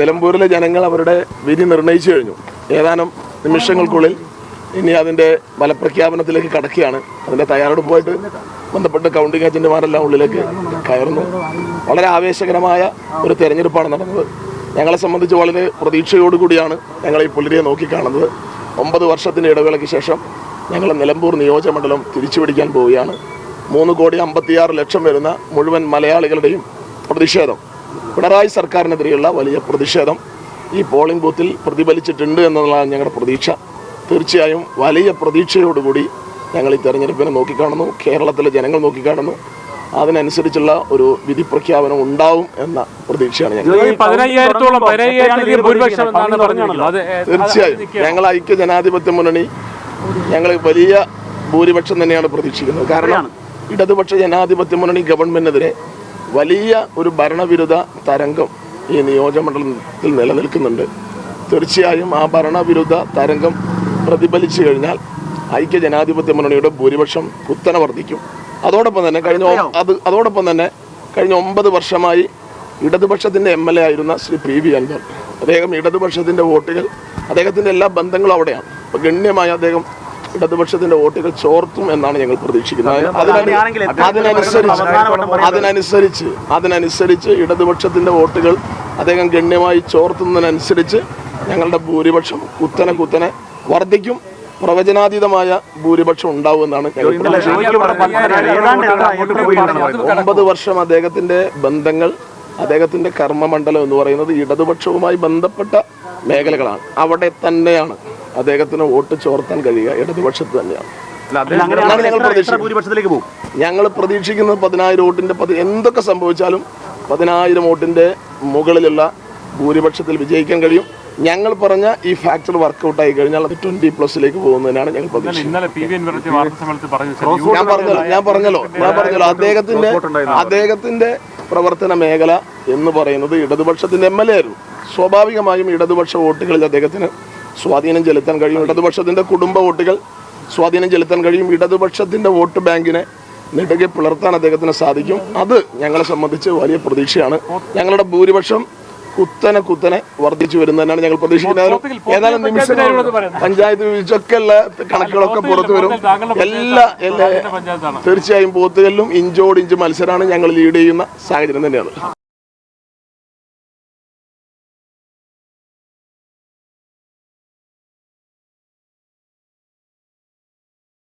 നിലമ്പൂരിലെ ജനങ്ങൾ അവരുടെ വിധി നിർണയിച്ചു കഴിഞ്ഞു. ഏതാനും നിമിഷങ്ങൾക്കുള്ളിൽ ഇനി അതിന്റെ ഫലപ്രഖ്യാപനത്തിലേക്ക് കടക്കുകയാണ്. അതിന്റെ തയ്യാറെടുപ്പുമായിട്ട് ബന്ധപ്പെട്ട് കൗണ്ടിംഗ് ഏജന്റുമാരെല്ലാം ഉള്ളിലേക്ക് കയറുന്നു. വളരെ ആവേശകരമായ ഒരു തെരഞ്ഞെടുപ്പാണ് നടന്നത്. ഞങ്ങളെ സംബന്ധിച്ച് വളരെ പ്രതീക്ഷയോടുകൂടിയാണ് ഞങ്ങൾ ഈ പുലരിയെ നോക്കിക്കാണുന്നത്. ഒമ്പത് വർഷത്തിന്റെ ഇടവേളയ്ക്ക് ശേഷം ഞങ്ങൾ നിലമ്പൂർ നിയോജകമണ്ഡലം തിരിച്ചുപിടിക്കാൻ പോവുകയാണ്. മൂന്ന് കോടി അമ്പത്തിയാറ് ലക്ഷം വരുന്ന മുഴുവൻ മലയാളികളുടെയും പ്രതിഷേധം. പിണറായി സർക്കാരിനെതിരെയുള്ള വലിയ പ്രതിഷേധം ഈ പോളിംഗ് ബൂത്തിൽ പ്രതിഫലിച്ചിട്ടുണ്ട് എന്നുള്ളതാണ് ഞങ്ങളുടെ പ്രതീക്ഷ. തീർച്ചയായും വലിയ പ്രതീക്ഷയോടുകൂടി ഞങ്ങൾ ഈ തെരഞ്ഞെടുപ്പിനെ നോക്കിക്കാണുന്നു. കേരളത്തിലെ ജനങ്ങൾ നോക്കിക്കാണുന്നു. അതിനനുസരിച്ചുള്ള ഒരു വിധി പ്രഖ്യാപനം ഉണ്ടാവും എന്ന പ്രതീക്ഷയാണ് ഞങ്ങൾ. തീർച്ചയായും. ഞങ്ങൾ ഐക്യ ജനാധിപത്യ മുന്നണി ഞങ്ങൾ വലിയ ഭൂരിപക്ഷം തന്നെയാണ് പ്രതീക്ഷിക്കുന്നത്. കാരണം ഇടതുപക്ഷ ജനാധിപത്യ മുന്നണി ഗവൺമെന്റിനെതിരെ വലിയ ഒരു ഭരണവിരുദ്ധ തരംഗം ഈ നിയോജകമണ്ഡലത്തിൽ നിലനിൽക്കുന്നുണ്ട്. തീർച്ചയായും ആ ഭരണവിരുദ്ധ തരംഗം പ്രതിഫലിച്ചു കഴിഞ്ഞാൽ ഐക്യ ജനാധിപത്യ മുന്നണിയുടെ ഭൂരിപക്ഷം കുത്തനെ വർദ്ധിക്കും. അതോടൊപ്പം തന്നെ കഴിഞ്ഞ അത് അതോടൊപ്പം തന്നെ കഴിഞ്ഞ ഒമ്പത് വർഷമായി ഇടതുപക്ഷത്തിന്റെ എം എൽ എ ആയിരുന്ന ശ്രീ പി വി അൻവർ. അദ്ദേഹം ഇടതുപക്ഷത്തിന്റെ വോട്ടുകൾ അദ്ദേഹത്തിന്റെ എല്ലാ ബന്ധങ്ങളും അവിടെയാണ്. അപ്പോൾ ഗണ്യമായി അദ്ദേഹം ഇടതുപക്ഷത്തിന്റെ വോട്ടുകൾ ചോർത്തും എന്നാണ് ഞങ്ങൾ പ്രതീക്ഷിക്കുന്നത്. അതിനനുസരിച്ച് അതിനനുസരിച്ച് അതിനനുസരിച്ച് ഇടതുപക്ഷത്തിന്റെ വോട്ടുകൾ അദ്ദേഹം ഗണ്യമായി ചോർത്തുന്നതിനനുസരിച്ച് ഞങ്ങളുടെ ഭൂരിപക്ഷം കുത്തനെ കുത്തനെ വർദ്ധിക്കും. പ്രവചനാതീതമായ ഭൂരിപക്ഷം ഉണ്ടാവുമെന്നാണ് ഒമ്പത് വർഷം അദ്ദേഹത്തിന്റെ ബന്ധങ്ങൾ അദ്ദേഹത്തിന്റെ കർമ്മമണ്ഡലം എന്ന് പറയുന്നത് ഇടതുപക്ഷവുമായി ബന്ധപ്പെട്ട മേഖലകളാണ്. അവിടെ തന്നെയാണ്. അദ്ദേഹത്തിന് വോട്ട് ചോർത്താൻ കഴിയുക ഇടതുപക്ഷത്ത് തന്നെയാണ്. ഞങ്ങൾ പ്രതീക്ഷിക്കുന്നത് പോകും? ഞങ്ങൾ പ്രതീക്ഷിക്കുന്നത് പതിനായിരം വോട്ടിന്റെ പതി എന്തൊക്കെ സംഭവിച്ചാലും പതിനായിരം വോട്ടിന്റെ മുകളിലുള്ള ഭൂരിപക്ഷത്തിൽ വിജയിക്കാൻ കഴിയും. ഞങ്ങൾ പറഞ്ഞ ഈ ഫാക്ടർ വർക്ക്ഔട്ട് ആയി കഴിഞ്ഞാൽ അത് ട്വന്റി പ്ലസിലേക്ക് പോകുന്നതിനാണ് ഞങ്ങൾ പ്രതീക്ഷിക്കുന്നത്. ഞാൻ പറഞ്ഞല്ലോ ഞാൻ പറഞ്ഞല്ലോ ഞാൻ പറഞ്ഞല്ലോ അദ്ദേഹത്തിന്റെ അദ്ദേഹത്തിന്റെ പ്രവർത്തന മേഖല എന്ന് പറയുന്നത് ഇടതുപക്ഷത്തിന്റെ എം എൽ എ ആയിരുന്നു. സ്വാഭാവികമായും ഇടതുപക്ഷ വോട്ടുകളിൽ അദ്ദേഹത്തിന് സ്വാധീനം ചെലുത്താൻ കഴിയും. ഇടതുപക്ഷത്തിന്റെ കുടുംബ വോട്ടുകൾ സ്വാധീനം ചെലുത്താൻ കഴിയും. ഇടതുപക്ഷത്തിന്റെ വോട്ട് ബാങ്കിനെ നെടുകെ പുലർത്താൻ അദ്ദേഹത്തിന് സാധിക്കും. അത് ഞങ്ങളെ സംബന്ധിച്ച് വലിയ പ്രതീക്ഷയാണ്. ഞങ്ങളുടെ ഭൂരിപക്ഷം കുത്തനെ കുത്തനെ വർദ്ധിച്ചു വരുന്നതിനാണ് ഞങ്ങൾ പ്രതീക്ഷിക്കുന്നത്. ഏതാനും നിമിഷങ്ങൾ പഞ്ചായത്ത് വിളിച്ചൊക്കെ ഉള്ള കണക്കുകളൊക്കെ പുറത്തു വരും. എല്ലാ എല്ലാ തീർച്ചയായും ബൂത്തുകളിലും ഇഞ്ചോട് ഇഞ്ച് മത്സരമാണ് ഞങ്ങൾ ലീഡ് ചെയ്യുന്ന സാഹചര്യം തന്നെയാണ്.